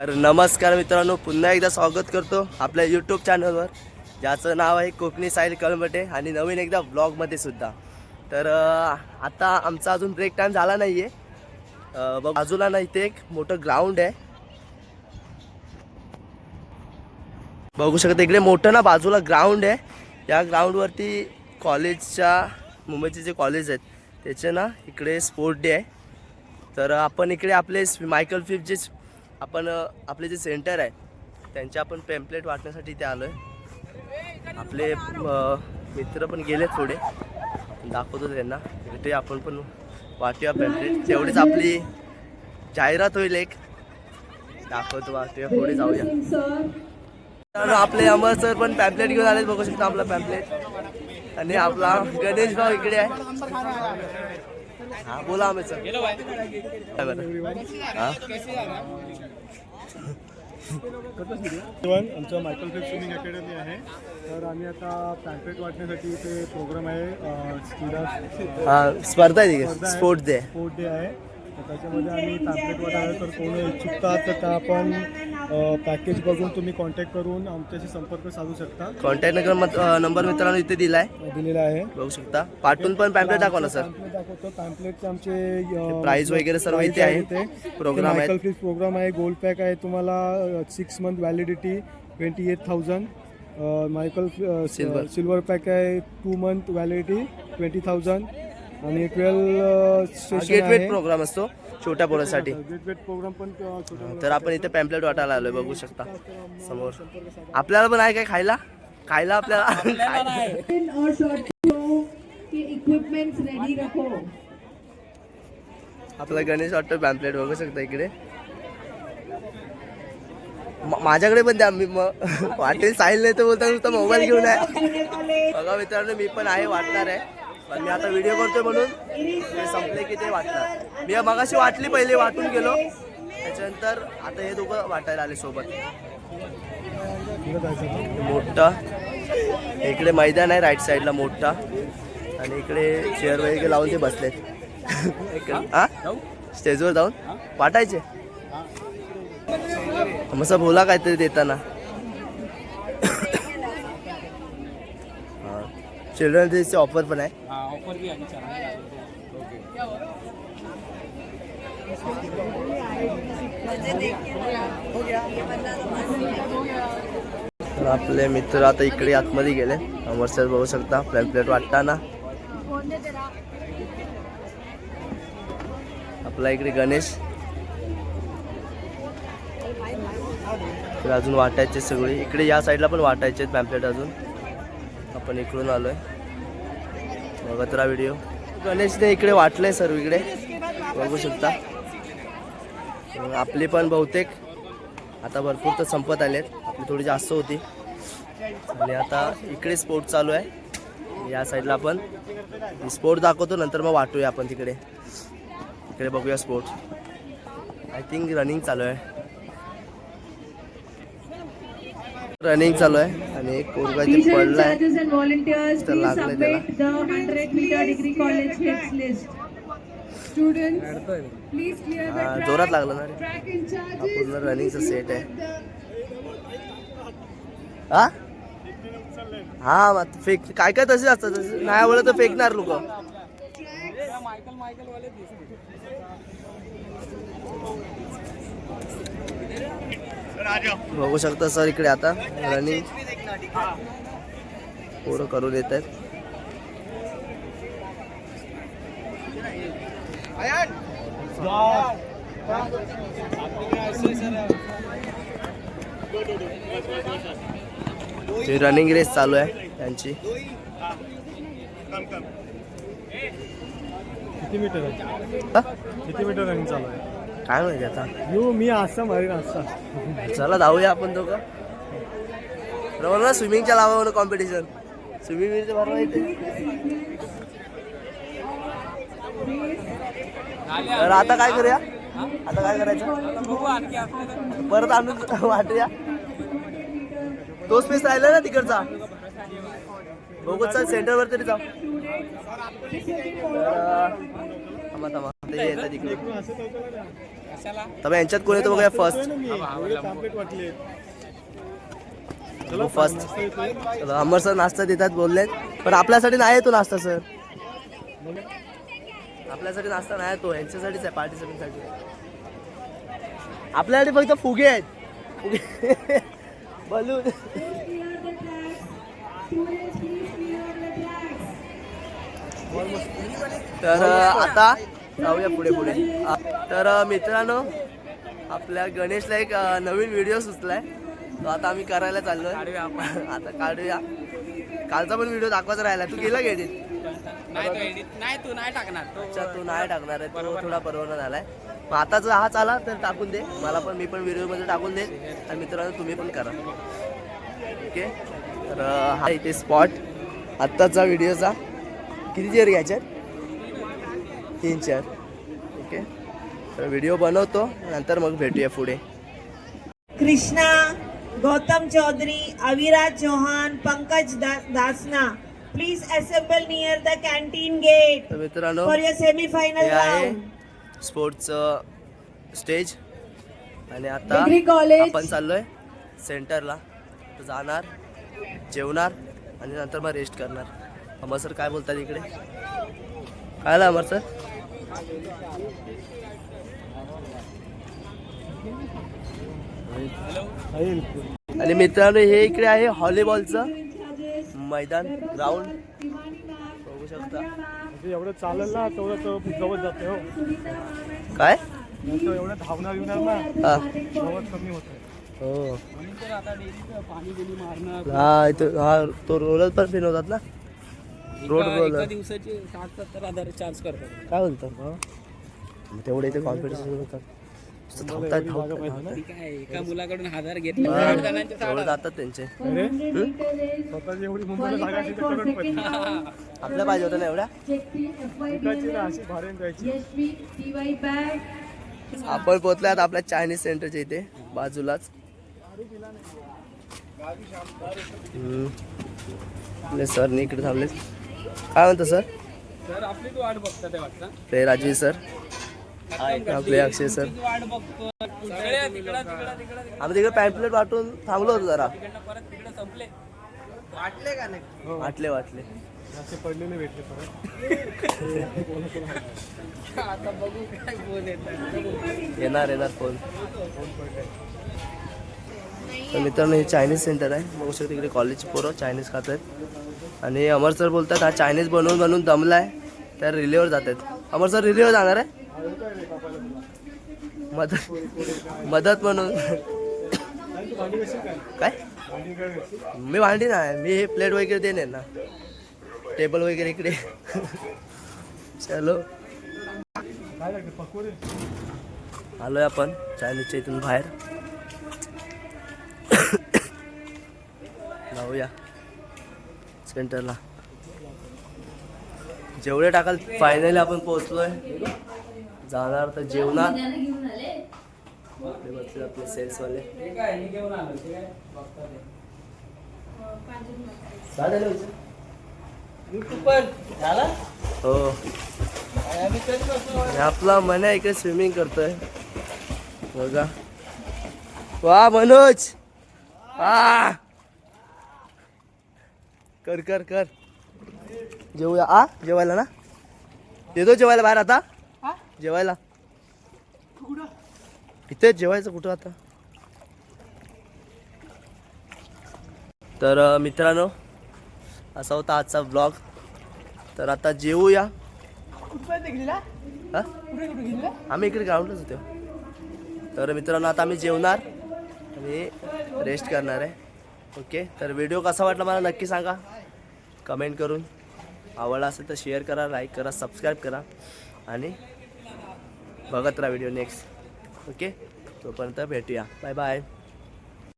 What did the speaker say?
तर नमस्कार मित्रांनो पुन्हा एकदा स्वागत करतो आपल्या यूट्यूब चॅनलवर ज्याचं नाव आहे कोकणी साहिल कळमटे आणि नवीन एकदा ब्लॉगमध्ये सुद्धा. तर आता आमचा अजून ब्रेक टाईम झाला नाही आहे बाजूला ना इथे एक मोठं ग्राउंड आहे. बघू शकता इकडे मोठं ना बाजूला ग्राउंड आहे. या ग्राउंडवरती कॉलेजच्या मुंबईचे जे कॉलेज आहेत त्याचे ना इकडे स्पोर्ट डे आहे. तर आपण इकडे आपले मायकल फिफ्थ जे आपण आपले जे सेंटर आहे त्यांचे आपण पेम्पलेट वाटण्यासाठी इथे आलो आहे आपले मित्र पण गेलेत थोडे. दाखवतो त्यांना. ते आपण पण वाटूया पेम्पलेट तेवढीच आपली जाहिरात होईल एक. दाखवतो वाटूया. पुढे जाऊया. तर आपले अमर सर पण पॅम्पलेट घेऊन आले बघू शकता आपला पॅम्पलेट आणि आपला गणेश भाऊ इकडे आहे. हा बोला अमित सर काय बरं? हा? वन आमचं मायकल फिफ स्विमिंग अकॅडमी आहे. तर आम्ही आता पॅम्पलेट वाटण्यासाठी इथे प्रोग्राम आहे हा स्पर्धा आहे तिकडे स्पोर्ट्स डे स्पोर्ट डे आहे. तर त्याच्यामध्ये आम्ही पॅम्पलेट वाटायला तर कोणी इच्छुकता तर त्या आपण पॅकेज बघून तुम्ही कॉन्टॅक्ट करून आमच्याशी संपर्क साधू शकता. कॉन्टॅक्ट नंबर नंबर मित्रांनो इथे दिलाय. दिलेला आहे. बघू शकता. पाठवून पण पॅम्पलेट दाखवा ना सर पॅम्पलेट दाखवतो. पॅम्पलेटचे आमचे प्राइस वगैरे सर्व इथे आहे. प्रोग्राम मायकल आहेत. फिश प्रोग्राम आहे. गोल्ड पॅक आहे. तुम्हाला six month validity twenty eight thousand Michael Silver. Silver pack आहे. Two month validity twenty thousand आणि ट्वेल्व गेटवेट प्रोग्राम असतो छोट्या पोरांसाठी. गेटवेट प्रोग्राम पण अ, छोट्या तर आपण इथे पॅम्पलेट वाटायला आलोय बघू शकता. समोर. आपल्याला पण आहे काय खायला? खायला आपल्याला और शॉर्ट के इक्विपमेंट्स रेडी रखो आपला गणेश वाटतो पॅम्पलेट बघू शकता इकडे. माझ्याकडे पण द्या मी मग वाटेल साहिल नाही तर बोलता नुसतं मोबाईल घेऊन आहे. बघा मित्रांनो मी पण आहे वाटणार आहे. पण मी आता व्हिडिओ करतोय म्हणून. ते संपले की ते वाटणार. मी मगाशी वाटली पहिले वाटून गेलो. त्याच्यानंतर आता हे दोघं वाटायला आले सोबत. मोठा. इकडे मैदान आहे राईट साईडला मोठा. आणि इकडे चेअर वगैरे लावून ते बसलेत. हा? स्टेजवर जाऊन? वाटायचे? मस्त बोला काहीतरी देताना. चिल्ड्रन डेची ऑफर पण आहे. तर आपले मित्र आता इकडे आतमध्ये गेले. सर बघू शकता पॅम्पलेट वाटताना. आपला इकडे गणेश. तर अजून वाटायचे सगळे. इकडे या साईडला पण वाटायचे पॅम्पलेट अजून. आपण इकडून आलोय. बघत राहा व्हिडिओ गणेशने इकडे वाटलंय सर्व इकडे. बघू शकता. आपली पण बहुतेक आता भरपूर तर संपत आलेत. आपली थोडी जास्त होती. आणि आता इकडे स्पोर्ट चालू आहे. या साईडला आपण स्पोर्ट दाखवतो नंतर मग वाटूया आपण तिकडे. इकडे बघूया स्पोर्ट आय थिंक रनिंग चालू आहे. रनिंग चालू आहे आणि एक पोरगा जे पडला जोरात लागलं ना रे. पूर्ण रनिंगचा सेट आहे. हा? हा मग फेक काय काय तसेच असतात नाही आवडत फेकणार लोक. बघू शकता सर इकडे आता रनिंग पोरं करून येत आहेत. रनिंग रेस चालू आहे त्यांची. किती मीटर? किती मीटर रनिंग चालू आहे? काय माहिती आता? यू मी असं मारीन असं. चला जाऊया आपण दोघं. बरोबर ना? स्विमिंगच्या लावा म्हणून कॉम्पिटिशन स्विमिंग विमिंगचं बरोबर इथे तर आता काय करूया? आता काय करायचं? परत आणून वाटूया. तो स्पेस राहिला ना तिकडचा. बघू चल सेंटरवर तरी जाऊ. थांबा थांबा. यांच्यात कोण येतो बघा फर्स्ट फर्स्ट अमर सर नाश्ता देतात बोललेत. पण आपल्यासाठी नाही तो नाश्ता सर. आपल्यासाठी नाश्ता नाही तो यांच्यासाठीच आहे पार्टिसिपेंटसाठी. आपल्यासाठी फक्त फुगे आहेत. फुगे. बलून. तर आता जाऊया पुढे पुढे. तर मित्रांनो आपल्या गणेशला एक नवीन व्हिडिओ सुचलाय. तो आता आम्ही करायला चाललोय. आता काढूया. कालचा पण व्हिडिओ दाखवायचा राहिला. तू केला एडिट नाही तो नाही टाकणार. तो अच्छा तू नाही टाकणार आहे. तो थोडा परवाना झालाय. मग आता जर हा चाला तर टाकून दे. मला पण मी पण व्हिडिओमध्ये टाकून दे आणि मित्रांनो तुम्ही पण करा. ओके? तर हा इथे स्पॉट आत्ताचा व्हिडिओचा किती चेअर घ्यायच्या तीन चेअर ओके. तर व्हिडिओ बनवतो नंतर मग भेटूया पुढे. कृष्णा गौतम चौधरी अविराज चौहान पंकज दा- Dasna. Please assemble near the canteen gate तर मित्रांनो फॉर युअर सेमीफायनल आहे राउंड स्पोर्टचं स्टेज आणि आता college. आपण चाललोय सेंटरला जाणार जेवणार आणि नंतर मग रेस्ट करणार. अमर सर काय बोलतात इकडे? काय अमर सर आणि मित्रांनो हे इकडे आहे व्हॉलीबॉलचं मैदान ग्राउंड बघू शकता. म्हणजे एवढं चालेल ना तेवढं गवत जाते हो. काय? एवढं धावणार येणार ना हा. गवत कमी होतं हो. तर आता डेलीचं पाणी बिनी मारणं. हा इथं हा तो रोलर पण फिरवतात ना? रोड एका- रोलर. एका दिवसाचे साठ सत्तर हजार चार्ज करतात. काय बोलतो तेवढे इथे कॉन्फिडन्स होतात धावतात धावतात धावतात. ठीक आहे एका मुलाकडून हजार घेतले आठ जणांचे साठ तेवढे हजार. जातात त्यांचे. अरे? स्वतःची एवढी मुंबईला जागा असेल तर गणपती आपल्या पाहिजे होतं ना एवढ्या? ना अशी जायची आपण पोहोचलो आता आपल्या चायनीज सेंटरच्या इथे बाजूलाच. हम्म. आपले सर इकडे थांबले काय म्हणतो सर आपली तू वाट बघता ते वाटतं. ते राजवी सर आपले अक्षय सर तू वाट बघतो सगळे तिकडं तिकडं तिकडं आम्ही तिकडे पॅम्पलेट वाटून थांबलो होतो जरा. तिकडनं परत तिकडे संपले. वाटले का नाही? वाटले वाटले. असे पडलेले भेटले परत. आता बघू काय येत येणार येणार फोन तर मित्रांनो हे चायनीज सेंटर आहे. बघू शकता तिकडे कॉलेज पोरं चायनीज खात आहेत. आणि अमर सर बोलतात हा चायनीज बनवून बनवून आहे तर रिलेवर जात आहेत. अमर सर रिलेवर जाणार आहे? मदत मदत म्हणून. काय? मी भांडी नाही मी हे प्लेट वगैरे देणे ना टेबल वगैरे इकडे. चलो. आलोय आपण चायनीजच्या इथून बाहेर. जाऊया सेंटरला जेवढे टाकाल फायनली आपण पोहोचलोय. जाणार तर जेवणार. आपले बसले सेल्सवाले झालं हो. आणि आपला मन आहे इकडे स्विमिंग करतोय. बघा. वा मनोज. आ कर कर कर. जेवूया. आ? जेवायला ना? येतो जेवायला बाहेर आता? जेवायला. इथेच जेवायचं कुठं आता? तर मित्रांनो असा होता आजचा ब्लॉग तर आता जेवूया. हा? आम्ही इकडे ग्राउंडलाच होतो. तर मित्रांनो आता आम्ही जेवणार. आणि रेस्ट करणार आहे. ओके तर व्हिडिओ कसा वाटला मला नक्की सांगा. कमेंट करून. आवडला असेल तर शेअर करा लाईक करा सबस्क्राईब करा. आणि बघत राहा व्हिडिओ नेक्स्ट ओके तोपर्यंत भेटूया. Bye bye